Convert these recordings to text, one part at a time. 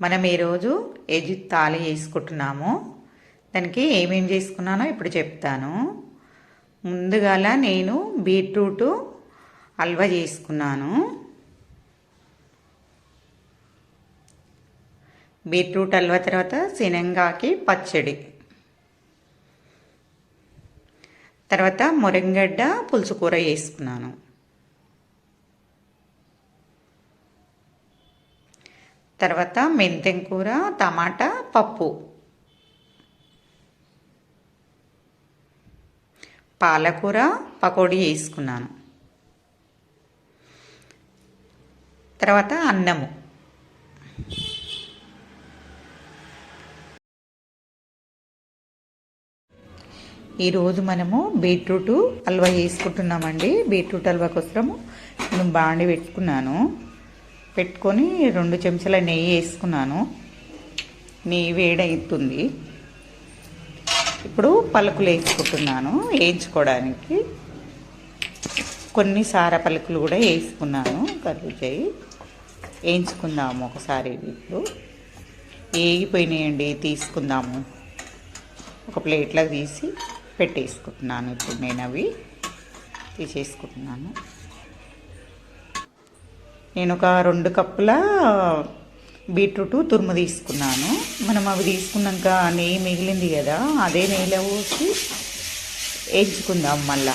మనం ఈరోజు ఎజ్ తాళి వేసుకుంటున్నాము. దానికి ఏమేం చేసుకున్నానో ఇప్పుడు చెప్తాను. ముందుగాల నేను బీట్రూట్ హల్వా చేసుకున్నాను. బీట్రూట్ హల్వా తర్వాత శనగకి పచ్చడి. తర్వాత మురంగడ్డ పులుసు కూర వేసుకున్నాను. తర్వాత మెంతెం కూర టమాటా పప్పు. పాలకూర పకోడీ వేసుకున్నాను. తర్వాత అన్నము. ఈరోజు మనము బీట్రూట్ హల్వా చేసుకుంటున్నామండి. బీట్రూట్ హల్వా కోసము నేను బాండి పెట్టుకున్నాను. పెట్టుకొని రెండు చెంచాల నెయ్యి వేసుకున్నాను. నెయ్యి వేడవుతుంది ఇప్పుడు పలుకులు వేసుకుంటున్నాను వేయించుకోవడానికి. కొన్ని సార పలుకులు కూడా వేసుకున్నాను. కర్రీ వేయించుకుందాము ఒకసారి ఇప్పుడు. వేగిపోయినాయండి తీసుకుందాము. ఒక ప్లేట్లో తీసి పెట్టేసుకుంటున్నాను ఇప్పుడు నేను అవి. తీసేసుకుంటున్నాను. నేను ఒక రెండు కప్పుల బీట్రూట్ తురుము తీసుకున్నాను. మనం అవి తీసుకున్నాక నెయ్యి మిగిలింది కదా అదే నెయ్యిలో పోసి వేయించుకుందాం మళ్ళా.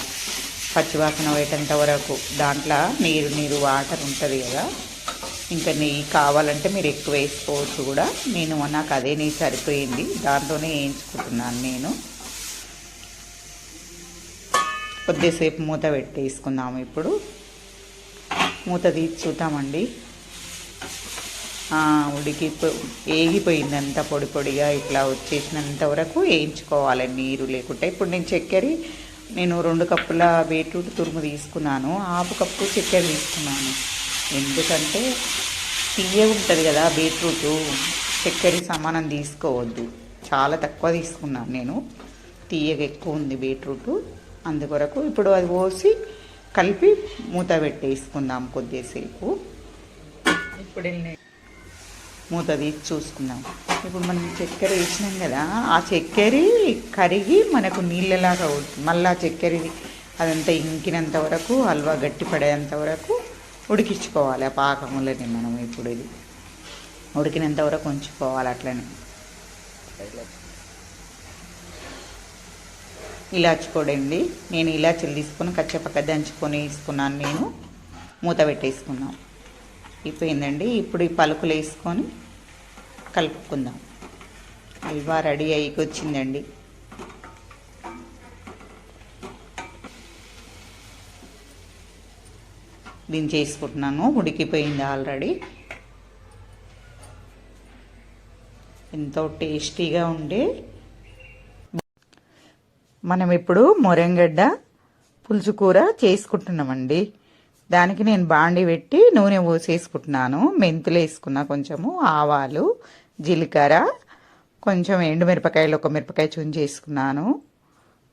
పచ్చివాసన పోయేటంత వరకు దాంట్లో నీరు నీరు వాటర్ ఉంటుంది కదా. ఇంకా నెయ్యి కావాలంటే మీరు ఎక్కువ వేసుకోవచ్చు కూడా. నేను నాకు అదే నెయ్యి సరిపోయింది. దాంతోనే వేయించుకుంటున్నాను నేను. కొద్దిసేపు మూత పెట్టేసుకుందాము ఇప్పుడు. మూత తీసి చూద్దామండి ఉడికి ఏగిపోయింది అంత పొడి పొడిగా ఇట్లా వచ్చేసినంత వరకు వేయించుకోవాలి నీరు లేకుంటే. ఇప్పుడు నేను చక్కెర నేను రెండు కప్పుల బీట్రూట్ తురుము తీసుకున్నాను. హాఫ్ కప్పు చక్కెర తీసుకున్నాను. ఎందుకంటే తీయ ఉంటుంది కదా బీట్రూట్ చక్కెర సమానం తీసుకోవద్దు. చాలా తక్కువ తీసుకున్నాను నేను. తీయగా ఎక్కువ ఉంది బీట్రూట్. అందుకొరకు ఇప్పుడు అది పోసి కలిపి మూత పెట్టేసుకుందాం కొద్దిసేపు. ఇప్పుడు మూత తీసి చూసుకుందాం. ఇప్పుడు మనం చక్కెర వేసినాం కదా ఆ చక్కెర కరిగి మనకు నీళ్ళలాగా అవుతుంది. మళ్ళీ చక్కెర అదంతా ఇంకినంత వరకు హల్వా గట్టి పడేంత వరకు ఉడికించుకోవాలి. ఆ పాకములని మనం ఇప్పుడు ఇది. ఉడికినంత వరకు ఉంచుకోవాలి అట్లనే. ఇలాచి పొడండి నేను ఇలాచీలు తీసుకొని కచ్చపక్క దంచుకొని వేసుకున్నాను నేను. మూత పెట్టేసుకున్నాం అయిపోయిందండి. ఇప్పుడు ఈ పలుకులు వేసుకొని కలుపుకుందాం. హల్వా రెడీ అయ్యి వచ్చిందండి. దీన్ని చేసుకుంటున్నాను ఉడికిపోయింది ఆల్రెడీ. ఎంతో టేస్టీగా ఉండే మనం ఇప్పుడు మొరంగడ్డ పులుసు కూర చేసుకుంటున్నామండి. దానికి నేను బాండి పెట్టి నూనె పోసేసుకుంటున్నాను. మెంతులు వేసుకున్నా కొంచెము ఆవాలు జీలకర్ర కొంచెం ఎండుమిరపకాయలు ఒక మిరపకాయ చుంచి వేసుకున్నాను.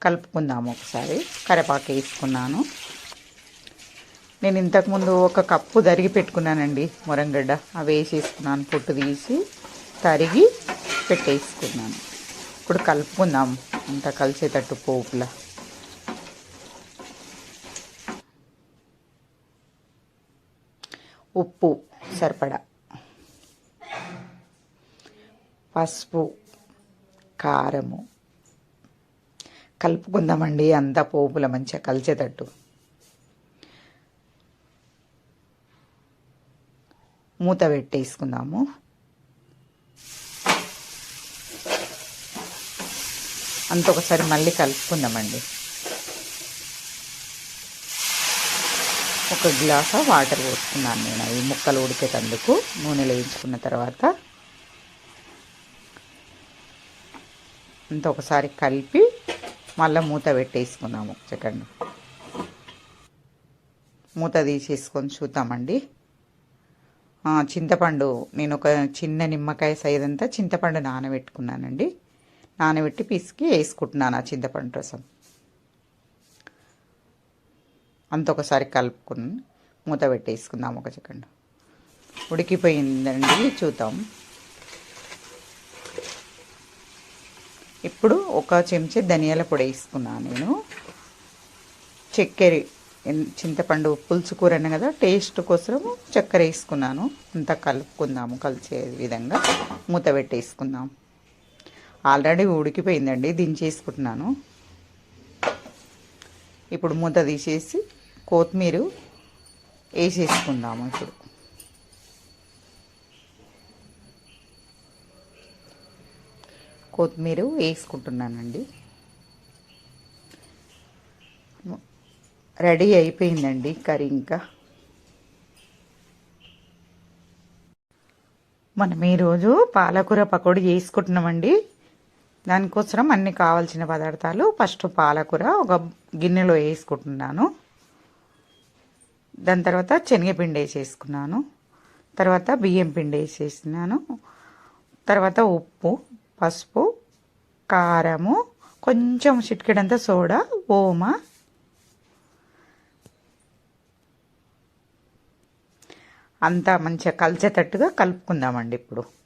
కలుపుకుందాము ఒకసారి. కరివేపాకు వేసుకున్నాను. నేను ఇంతకుముందు ఒక కప్పు తరిగి పెట్టుకున్నానండి మొరంగడ్డ. అవి వేసేసుకున్నాను. పొట్టు తీసి తరిగి పెట్టేసుకున్నాను. ఇప్పుడు కలుపుకుందాం అంతా కలిసేటట్టు పోపులా. ఉప్పు సరిపడా. పసుపు కారము. కలుపుకుందామండి అంతా పోపుల మంచిగా కలిసేటట్టు. మూత పెట్టేసుకుందాము. అంత ఒకసారి మళ్ళీ కలుపుకుందామండి. ఒక గ్లాస్ వాటర్ పోసుకున్నాను నేను. ఈ ముక్కలు ఉడికేటందుకు నూనెలో వేయించుకున్న తర్వాత అంత ఒకసారి కలిపి మళ్ళీ మూత పెట్టేసుకుందాము. చికెన్ మూత తీసేసుకొని చూద్దామండి. చింతపండు నేను ఒక చిన్న నిమ్మకాయ సైజ్ అంతా చింతపండు నానబెట్టుకున్నానండి. నానబెట్టి పిసికి వేసుకుంటున్నాను ఆ చింతపండు రసం. అంత ఒకసారి కలుపుకుని మూత పెట్టేసుకుందాం ఒక చికెన్ ఉడికిపోయిందండి చూద్దాం. ఇప్పుడు ఒక చెంచా ధనియాల పొడి వేసుకున్నాను నేను. చక్కెర చింతపండు పులుసు కూర అన్న కదా టేస్ట్ కోసం చక్కెర వేసుకున్నాను. అంతా కలుపుకుందాము కలిసే విధంగా మూత పెట్టేసుకుందాం. ఆల్రెడీ ఉడికిపోయిందండి దించేసుకుంటున్నాను. ఇప్పుడు మూత తీసేసి కొత్తిమీర వేసేసుకుందాము ఇప్పుడు. కొత్తిమీర వేసుకుంటున్నానండి. రెడీ అయిపోయిందండి కర్రీ ఇంకా. మనం ఈరోజు పాలకూర పకోడీ చేసుకుంటున్నామండి. దానికోసం అన్ని కావాల్సిన పదార్థాలు ఫస్ట్ పాలకూర ఒక గిన్నెలో వేసుకుంటున్నాను. దాని తర్వాత శనగపిండి వేసేసుకున్నాను. తర్వాత బియ్యం పిండి వేసేసినాను. తర్వాత ఉప్పు పసుపు కారము కొంచెం చిటికెడంత సోడా ఓమ. అంతా మంచిగా కలిసేటట్టుగా కలుపుకుందామండి ఇప్పుడు.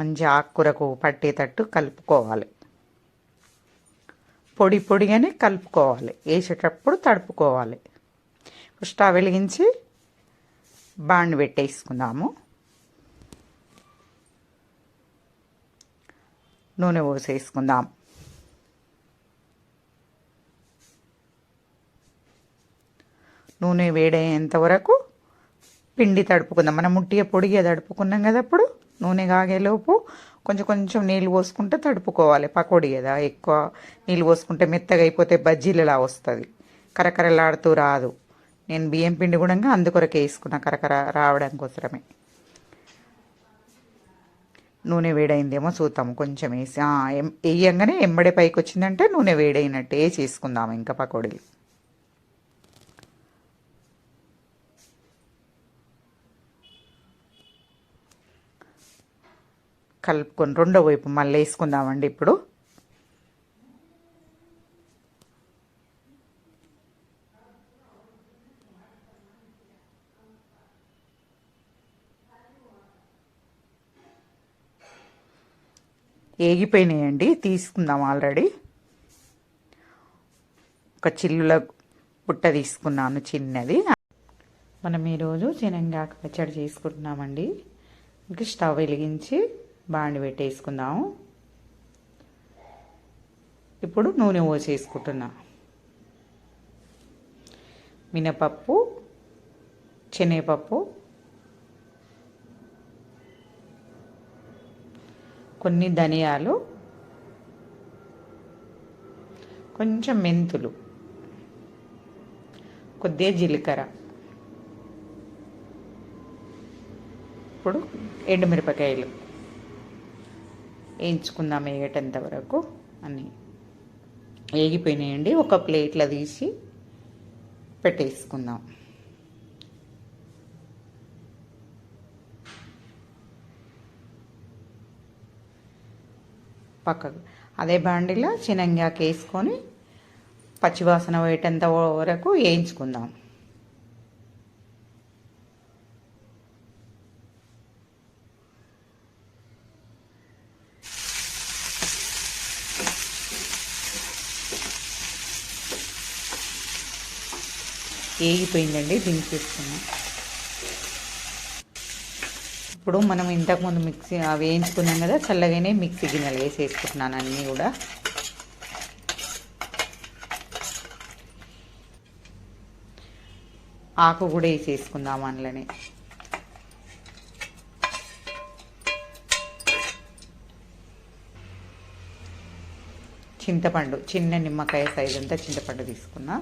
మంచి ఆకుకూరకు పట్టేటట్టు కలుపుకోవాలి. పొడి పొడిగానే కలుపుకోవాలి. వేసేటప్పుడు తడుపుకోవాలి. స్టవ్ వెలిగించి బాండ్ పెట్టేసుకుందాము నూనె పోసేసుకుందాం. నూనె వేడయ్యేంత వరకు పిండి తడుపుకుందాం. మనం ముట్టిగా పొడిగా తడుపుకున్నాం కదా అప్పుడు. నూనె కాగేలోపు కొంచెం కొంచెం నీళ్ళు పోసుకుంటే తడుపుకోవాలి. పకోడీ కదా ఎక్కువ నీళ్ళు పోసుకుంటే మెత్తగా అయిపోతే బజ్జీలలా వస్తుంది. కరకరలాడుతూ రాదు. నేను బియ్యం పిండి కూడా అందుకొరకే వేసుకున్నా కరకర రావడం కోసమే. నూనె వేడైందేమో చూద్దాం కొంచెం వేసి వేయంగానే ఎంబడే పైకి వచ్చిందంటే నూనె వేడైనట్టే వేసి ఇంకా పకోడీలు. కలుపుకొని రెండో వైపు మళ్ళీ వేసుకుందామండి ఇప్పుడు. ఏగిపోయినాయండి తీసుకుందాం ఆల్రెడీ. ఒక చిల్లుల పుట్ట తీసుకున్నాను చిన్నది. మనం ఈరోజు శనగాకు పచ్చడి చేసుకుంటున్నామండి. ఇంక స్టవ్ వెలిగించి బాండి పెట్టేసుకుందాము. ఇప్పుడు నూనె పోసేసుకుంటున్నా. మినపప్పు శనగపప్పు కొన్ని ధనియాలు కొంచెం మెంతులు కొద్దిగా జీలకర్ర. ఇప్పుడు ఎండుమిరపకాయలు. వేయించుకుందాం వేయటంత వరకు అన్నీ వేగిపోయినాయండి ఒక ప్లేట్లో తీసి పెట్టేసుకుందాం. పక్కకు. అదే బాండిలో చినంగాకు వేసుకొని పచ్చివాసన పోయేటంత వరకు వేయించుకుందాం. వేగిపోయిందండి దించేసుకున్నాం ఇప్పుడు మనం ఇంతకుముందు మిక్సీ అవి వేయించుకున్నాం కదా చల్లగానే మిక్సీ గిన్నెలు వేసేసుకుంటున్నాను అన్నీ కూడా. ఆకు కూడా వేసేసుకుందాం అందులోనే. చింతపండు చిన్న నిమ్మకాయ సైజ్ అంతా చింతపండు తీసుకున్నా.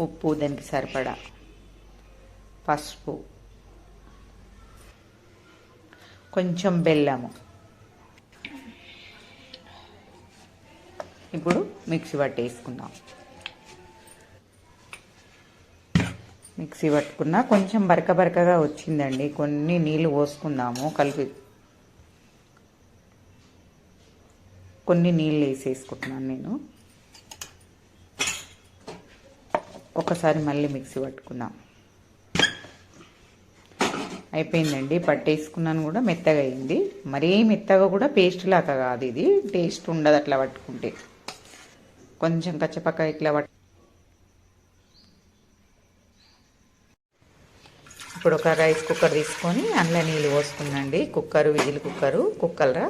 ఉప్పు దానికి సరిపడా పసుపు. కొంచెం బెల్లము. ఇప్పుడు మిక్సీ పట్టేసుకుందాం. మిక్సీ పట్టుకున్నా కొంచెం బరక బరకగా వచ్చిందండి. కొన్ని నీళ్ళు పోసుకుందాము కలిపి. కొన్ని నీళ్ళు వేసేసుకుంటున్నాను నేను. ఒకసారి మళ్ళీ మిక్సీ పట్టుకుందాం. అయిపోయిందండి. పట్టేసుకున్నాను కూడా మెత్తగా అయింది. మరీ మెత్తగా కూడా పేస్ట్ లాగా కాదు ఇది. టేస్ట్ ఉండదు అట్లా పట్టుకుంటే. కొంచెం కచ్చపక్క ఇట్లా పట్టు ఇప్పుడు ఒక రైస్ కుక్కర్ తీసుకొని అందులో నీళ్ళు పోసుకున్నాండి. కుక్కరు విజిల్ కుక్కరు కుక్కర్రా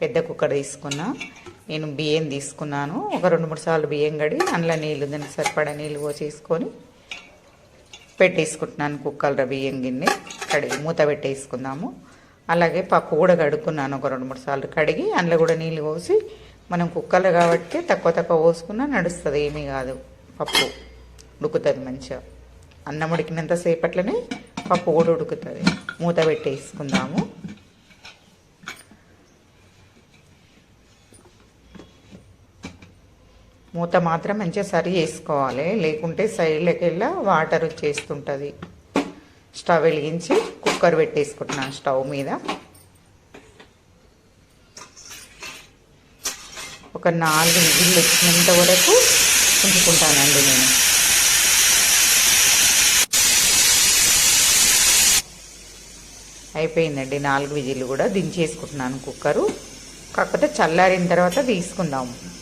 పెద్ద కుక్కర్ తీసుకున్నా. నేను బియ్యం తీసుకున్నాను. ఒక రెండు మూడు సార్లు బియ్యం కడిగి అందులో నీళ్ళు దానికి సరిపడా నీళ్ళు పోసేసుకొని పెట్టేసుకుంటున్నాను కుక్కల బియ్యం గిన్నె. కడిగి మూత పెట్టేసుకుందాము. అలాగే పప్పు కూడా కడుక్కున్నాను ఒక రెండు మూడు సార్లు కడిగి అందులో కూడా నీళ్ళు పోసి మనం కుక్కలు కాబట్టి తక్కువ తక్కువ పోసుకున్నా నడుస్తుంది ఏమీ కాదు పప్పు. ఉడుకుతుంది మంచిగా. అన్నం ఉడికినంతసేపట్లనే పప్పు కూడా ఉడుకుతుంది. మూత పెట్టేసుకుందాము. మూత మాత్రం మంచిగా సరి చేసుకోవాలి. లేకుంటే సైడ్లోకి వెళ్ళి వాటర్ వచ్చేస్తుంటుంది. స్టవ్ వెలిగించి కుక్కర్ పెట్టేసుకుంటున్నాను స్టవ్ మీద. ఒక నాలుగు విజిల్లు వచ్చినంత వరకు ఉంచుకుంటానండి నేను. అయిపోయిందండి. నాలుగు విజిల్లు కూడా దించేసుకుంటున్నాను కుక్కరు. కాకపోతే చల్లారిన తర్వాత తీసుకుందాము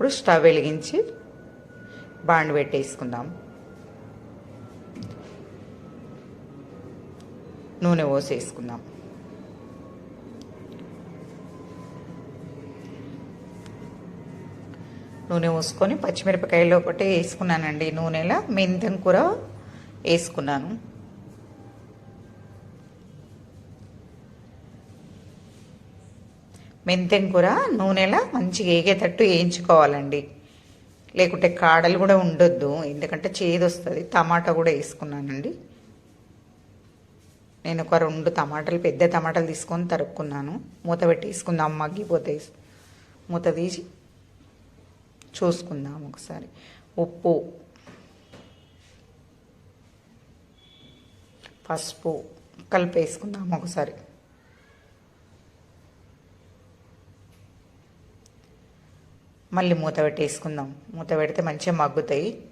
ఇప్పుడు స్టవ్ వెలిగించి బాండ్ పెట్టేసుకుందాం. నూనె పోసేసుకుందాం. నూనె పోసుకొని పచ్చిమిరపకాయలు ఒకటి వేసుకున్నానండి. నూనెలో మెంతం కూర వేసుకున్నాను. మెంతెం కూర నూనెలో మంచిగా ఏగేటట్టు వేయించుకోవాలండి. లేకుంటే కాడలు కూడా ఉండొద్దు ఎందుకంటే చేదు వస్తుంది టమాటా కూడా వేసుకున్నానండి. నేను ఒక రెండు టమాటాలు పెద్ద టమాటాలు తీసుకొని తరుక్కున్నాను. మూత పెట్టేసుకుందాం మగ్గిపోతే మూత తీసి చూసుకుందాం ఒకసారి. ఉప్పు పసుపు కలిపేసుకుందాం ఒకసారి. మళ్ళీ మూత పెట్టేసుకుందాం. మూత పెడితే మంచిగా మగ్గుతాయి.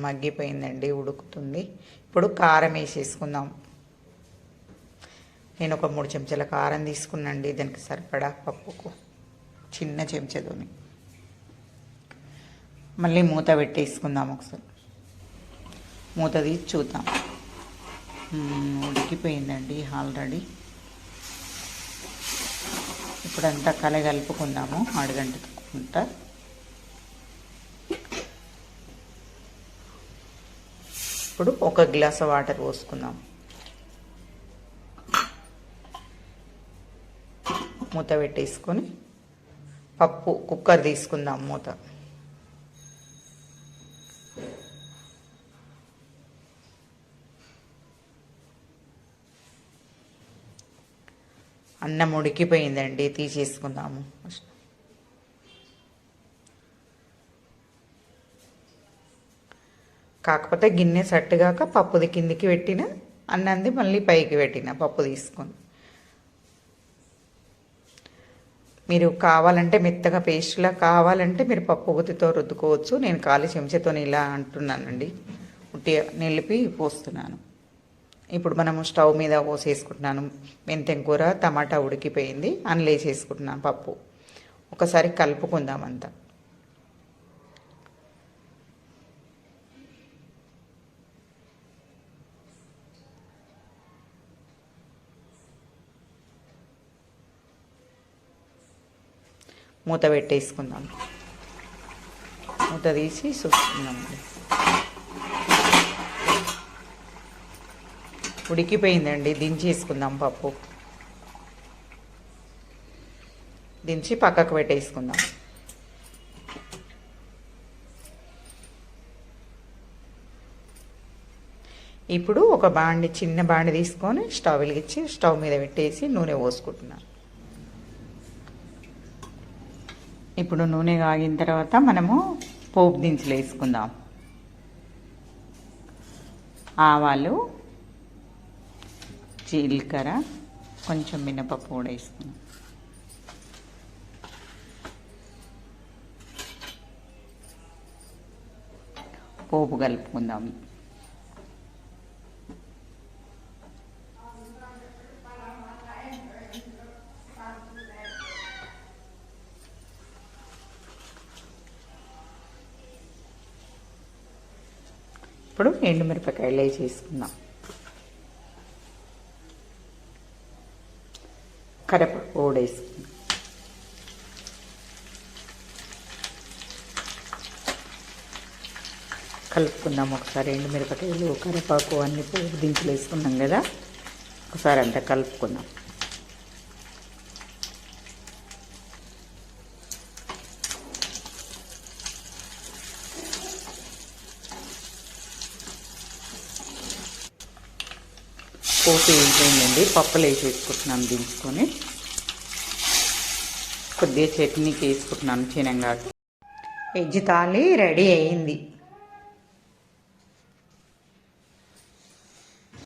మగ్గిపోయిందండి ఉడుకుతుంది. ఇప్పుడు కారం వేసేసుకుందాం. నేను ఒక మూడు చెంచాల కారం తీసుకున్నాండి దానికి సరిపడా పప్పుకు. చిన్న చెంచాతోని. మళ్ళీ మూత పెట్టేసుకుందాం ఒకసారి. మూత తీసి చూద్దాం. ఉడికిపోయిందండి ఆల్రెడీ. ఇప్పుడంతా కలగలుపుకుందాము అడుగంటుకుంటా ఇప్పుడు ఒక గ్లాస్ వాటర్ పోసుకుందాం. మూత పెట్టేసుకొని పప్పు కుక్కర్ తీసుకుందాం మూత. అన్నం ఉడికిపోయిందండి తీసేసుకుందాము కాకపోతే గిన్నె సట్టుగాక పప్పుది కిందికి పెట్టిన అన్నంది మళ్ళీ పైకి పెట్టిన పప్పు తీసుకొని మీరు కావాలంటే మెత్తగా పేస్ట్లా కావాలంటే మీరు పప్పు గుత్తితో రుద్దుకోవచ్చు. నేను కాలి చెంచాతో ఇలా అంటున్నానండి. ఉట్టి నిలిపి పోస్తున్నాను. ఇప్పుడు మనము స్టవ్ మీద పోసేసుకుంటున్నాను. మెంతెం కూర టమాటా ఉడికిపోయింది. అందులో వేసేసుకుంటున్నాను పప్పు. ఒకసారి కలుపుకుందాం అంతా మూత పెట్టేసుకుందాం. మూత తీసి చూసుకుందాం. ఉడికిపోయిందండి దించేసుకుందాం పప్పు. దించి పక్కకు పెట్టేసుకుందాం. ఇప్పుడు ఒక బాండి చిన్న బాండి తీసుకొని స్టవ్ వెలిగించి స్టవ్ మీద పెట్టేసి నూనె పోసుకుంటున్నాను. ఇప్పుడు నూనె కాగిన తర్వాత మనము పోపు దినుసులు వేసుకుందాం. ఆవాలు జీలకర్ర కొంచెం మినపప్పు కూడా వేసుకుందాం. పోపు కలుపుకుందాం. ఇప్పుడు ఎండుమిరపకాయలు వేసేసుకుందాం కరివేపాకు కూడా వేసుకుందాం. కలుపుకుందాం ఒకసారి ఎండుమిరపకాయలు కరివేపాకు అన్ని పోపు దించులు వేసుకున్నాం కదా. ఒకసారి అంతా కలుపుకుందాం. పోపు వేసేయండి పప్పులు వేసేసుకుంటున్నాం దించుకొని. కొద్దిగా చట్నీకి వేసుకుంటున్నాను చిన్నగా వెజ్ తాలి రెడీ అయింది.